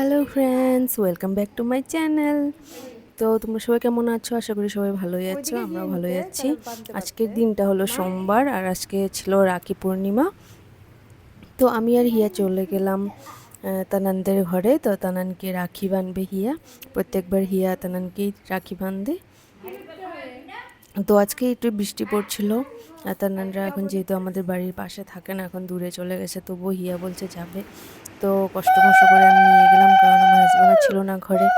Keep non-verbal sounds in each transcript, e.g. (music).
Hello friends welcome back to my channel তো তোমরা সবাই কেমন আছো? আশা করি সবাই ভালোই আছো আমরাও ভালোই আছি। আজকের দিনটা হলো সোমবার আর আজকে ছিল রাখি পূর্ণিমা। তো আমি আর হিয়া চলে গেলাম তানানদের ঘরে। তো তানানকে রাখি বানবে হিয়া। প্রত্যেকবার হিয়া তানানকেই রাখি বাঁধে তো আজকে একটু বৃষ্টি পড়ছিল তানানরা এখন যেহেতু আমাদের বাড়ির পাশে থাকে না এখন দূরে চলে গেছে তবুও হিয়া বলছে যাবে। তো কষ্ট কষ্ট করে আমি নিয়ে গেলাম কারণ আমার হাজব্যান্ড ছিল না ঘরে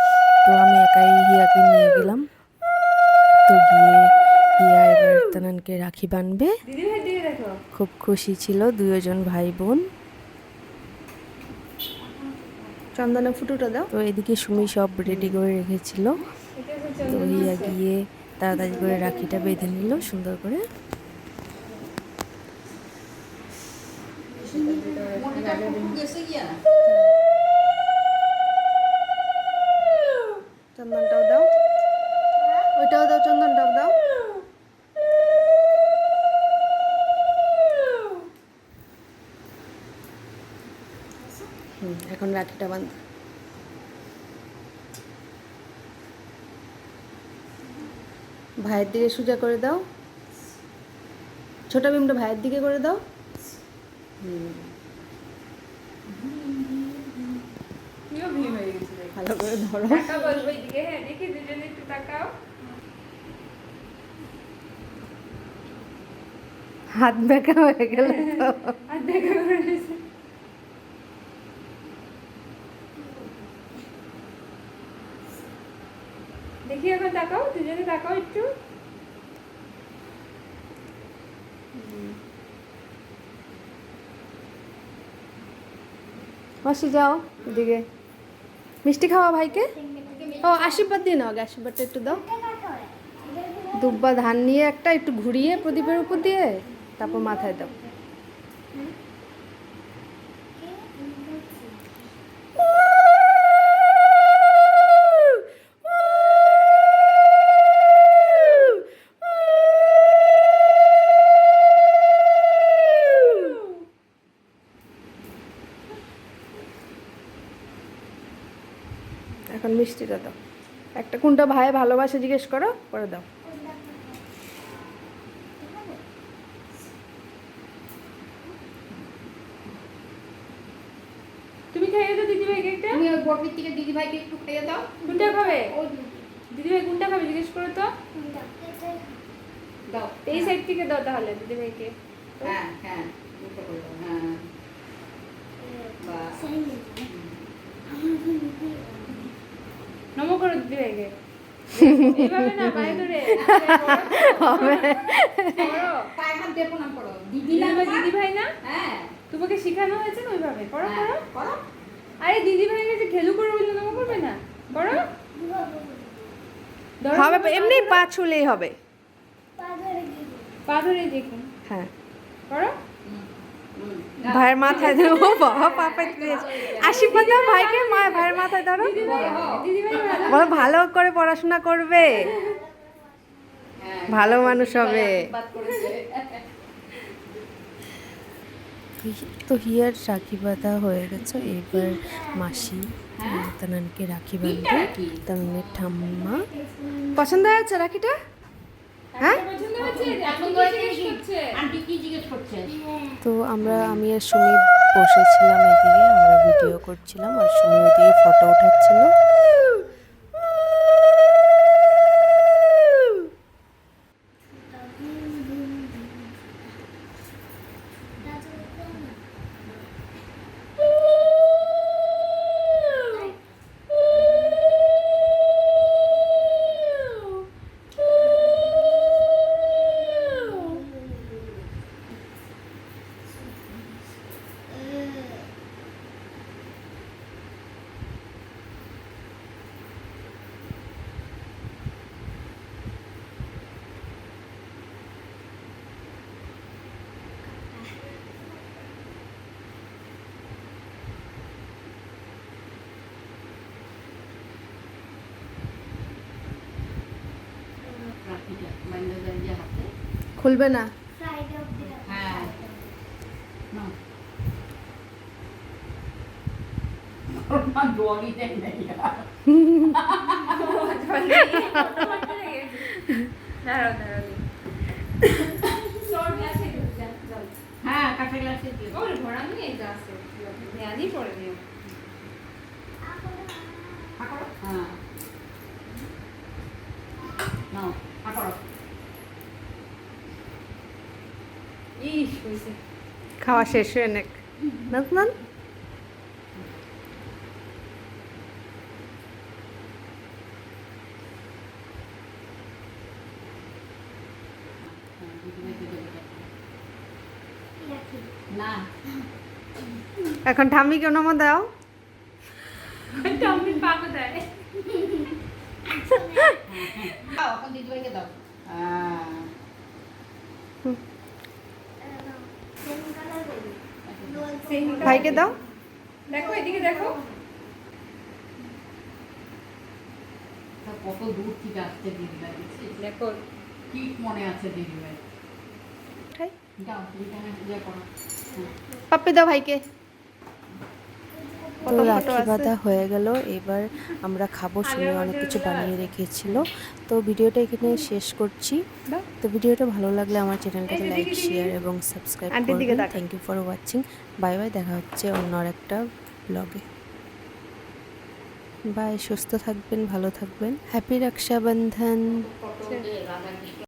তো আমি একাই হিয়াকে নিয়ে গেলাম। তো গিয়ে হিয়া এবার তানানকে রাখি বানবে খুব খুশি ছিল দুজন ভাই বোন। চন্দনা ফুটোটা দাও। তো এদিকে সুমি সব রেডি করে রেখেছিল। তো হিয়া গিয়ে তাড়াতাড়ি করে রাখিটা বেঁধে নিল, সুন্দর করে। চন্দনটাও দাও। ওইটাও দাও, চন্দনটাও দাও। এখন রাখিটা বাঁধ। ভাইয়ের দিকে সোজা করে দাও। ছোট বিমটা ভাইয়ের দিকে করে দাও। ভালো করে ধরো। হ্যাঁ হাত বেঁকা হয়ে গেল তো। আর দেখা এখন তাকাও দুজনে তাকাও একটু। মাসি যাও এদিকে। মিষ্টি খাওয়া ভাইকে? ও, আশীর্বাদ দিয়ে নাও আশীর্বাদটা একটু দাও। দুব্বা ধান নিয়ে একটা, একটু ঘুরিয়ে, প্রদীপের উপর দিয়ে, তারপর মাথায় দাও। এখন মিষ্টিটা দাও। একটা কোনটা ভাই ভালোবাসে জিজ্ঞেস করো করে দাও। তুমি খাইয়ে দাও দিদি ভাইকে একটা। তুমি ওই বটির থেকে দিদি ভাইকে একটু খাইয়ে দাও। কোনটা খাবে? দিদি ভাই কোনটা খাবে জিজ্ঞেস করো তো। দাও। এই সাইড থেকে দাও তাহলে দিদি ভাইকে হ্যাঁ হ্যাঁ। হ্যাঁ। বাহ। (laughs) নমো করো এইভাবে না পায়ে ধরে। করো। পায়ে হাত দিয়ে করো দিদি দিদি না ভাই দিদি ভাই না? হ্যাঁ। তোমাকে শেখানো হয়েছে না ওইভাবে? করো করো করো আরে দিদি ভাই কাছে ঘেলু করে বললে নমো করবে না? করো হবে এমনি পা ছুলেই হবে। পা ধরে দেখুন। হ্যাঁ। করো। ভাইয়ের মাথায় ধরো ও বাবা পাপা আশীর্বাদ দাও ভাইকে মা ভাইয়ের মাথায় ধরো। বলো ভালো করে পড়াশোনা করবে। ভালো মানুষ হবে। তো হিয়ার রাখি বাঁধা হয়ে গেছে। এবার মাসি তানানকে রাখি বাঁধবে তানানের ঠাম্মা। পছন্দ হয়েছে রাখিটা হ্যাঁ পছন্দ হয়েছে এখন এখন তো জিজ্ঞেস করছে তো আমরা আমি আর সুমি বসেছিলাম এদিকে আমরা ভিডিও করছিলাম আর সুমি ওদিকে ফটো উঠাচ্ছিল রাখিটা বাইন্দা দাঁড়িয়ে হাতে খুলবে না হ্যাঁ নাও। ওর মা ডলিতে নেই আর। দাঁড়াও দাঁড়াও সর গ্লাসে জল না? হ্যাঁ। কাঁচা গ্লাসে দিয়ে দাও। ভরা নিয়ে পড়ে নিও হ্যাঁ। নাও করো। ইস হয়েছে খাওয়া শেষ হয়ে নেক। হ্যাঁ, এখন ঠাম্মিকে নমো দাও। টমি পাবো দেয়। দাও এখন দিদিভাইকে দাও হ্যাঁ ভাইকে দাও। দেখো এদিকে দেখো। তা কত দূর থেকে আসছে দিদিভাই দেখছিস? দেখো। কি মনে আছে দিদি ভাই। পাপ্পি দাও ভাইকে। তো রাখি বাঁধা হয়ে গেল। এবার আমরা খাব শুনে অনেক কিছু বানিয়ে রেখেছিল। তো ভিডিওটা এখানে শেষ করছি। তো ভিডিওটা ভালো লাগলে আমার চ্যানেলটাকে লাইক শেয়ার এবং সাবস্ক্রাইব করবেন। Thank you for watching bye bye দেখা হচ্ছে অন্য একটা ব্লগে বাই সুস্থ থাকবেন ভালো থাকবেন। হ্যাপি রক্ষাবন্ধন রাধা কৃষ্ণ